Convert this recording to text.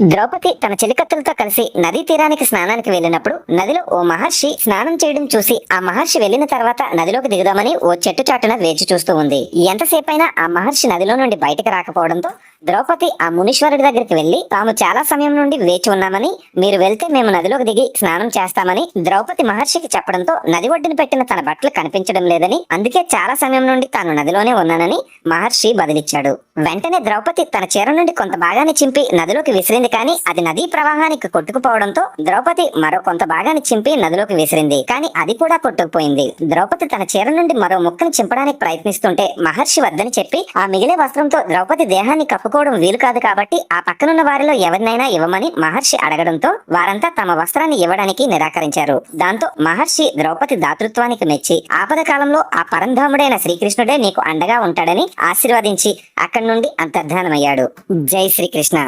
ద్రౌపది తన చెలికత్తులతో కలిసి నదీ తీరానికి స్నానానికి వెళ్ళినప్పుడు నదిలో ఓ మహర్షి స్నానం చేయడం చూసి ఆ మహర్షి వెళ్ళిన తర్వాత నదిలోకి దిగుదామని ఓ చెట్టు చాటున వేచి చూస్తూ ఉంది. ఎంతసేపైనా ఆ మహర్షి నదిలో నుండి బయటకు రాకపోవడంతో ద్రౌపది ఆ మునీశ్వరుడి దగ్గరికి వెళ్ళి తాము చాలా సమయం నుండి వేచి ఉన్నామని మీరు వెళ్తే మేము నదిలోకి దిగి స్నానం చేస్తామని ద్రౌపది మహర్షికి చెప్పడంతో నది ఒడ్డున పెట్టిన తన బట్టలు కనిపించడం లేదని అందుకే చాలా సమయం నుండి తాను నదిలోనే ఉన్నానని మహర్షి బదిలిచ్చాడు. వెంటనే ద్రౌపది తన చీర నుండి కొంత భాగాన్ని చింపి నదిలోకి విసిరింది కానీ అది నదీ ప్రవాహానికి కొట్టుకుపోవడంతో ద్రౌపది మరో కొంత భాగాన్ని చింపి నదిలోకి విసిరింది కానీ అది కూడా కొట్టుకుపోయింది. ద్రౌపది తన చీర నుండి మరో ముక్కను చింపడానికి ప్రయత్నిస్తుంటే మహర్షి వద్దని చెప్పి ఆ మిగిలే వస్త్రంతో ద్రౌపది దేహాన్ని కప్పుకోవడం వీలు కాదు కాబట్టి ఆ పక్కనున్న వారిలో ఎవరినైనా ఇవ్వమని మహర్షి అడగడంతో వారంతా తమ వస్త్రాన్ని ఇవ్వడానికి నిరాకరించారు. దాంతో మహర్షి ద్రౌపది దాతృత్వానికి మెచ్చి ఆపద కాలంలో ఆ పరంధాముడైన శ్రీకృష్ణుడే నీకు అండగా ఉంటాడని ఆశీర్వదించి అక్కడి నుండి అంతర్ధానమయ్యాడు. జై శ్రీకృష్ణ.